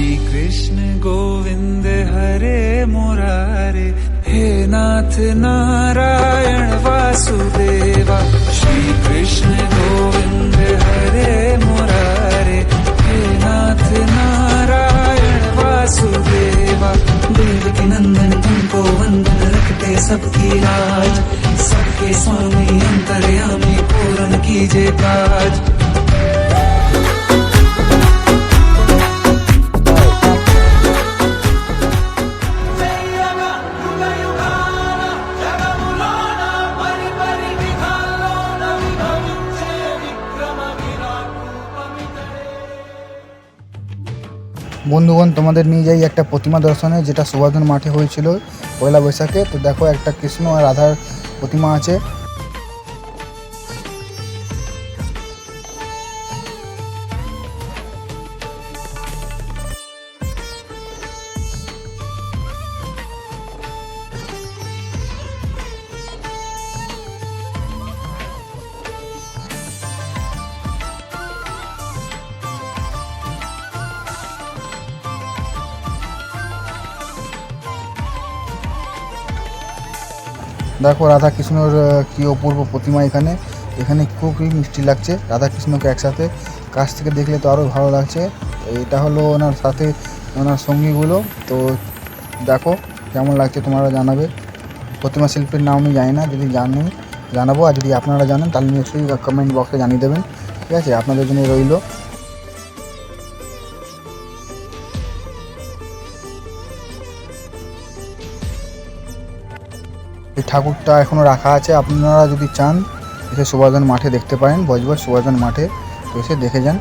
श्री कृष्ण गोविंद हरे मुरारे, हे नाथ नारायण वासुदेवा। श्री कृष्ण गोविंद हरे मुरारे, हे नाथ नारायण वासुदेवा। देव के नंदन तुमको वंदन रखते सबकी लाज বন্ধুগণ, তোমাদের নিয়ে যাই একটা প্রতিমা দর্শনে, যেটা সুভাষন মাঠে হয়েছিল পয়লা বৈশাখে। তো দেখো, একটা কৃষ্ণ আর রাধার প্রতিমা আছে। দেখো রাধা কৃষ্ণর আহ, অপূর্ব প্রতিমা এখানে। এখানে খুবই মিষ্টি লাগছে রাধা কৃষ্ণকে একসাথে। কাছ থেকে দেখলে তো আরও ভালো লাগছে। এটা হলো ওনার সাথে ওনার সঙ্গীগুলো। তো দেখো কেমন লাগছে তোমরা জানাবে। প্রতিমা শিল্পীর নাম আমি জানি না যদি জানি জানাব। আর যদি আপনারা জানেন তাহলে নিশ্চয়ই কমেন্ট বক্সে জানিয়ে দেবেন। ঠিক আছে আপনাদের জন্য রইল। এই ঠাকুরটা এখনও রাখা আছে। আপনারা যদি চান, এসে সুভাষ মাঠে দেখতে পারেন বজবজ সুভাষ মাঠে এসে দেখে যান।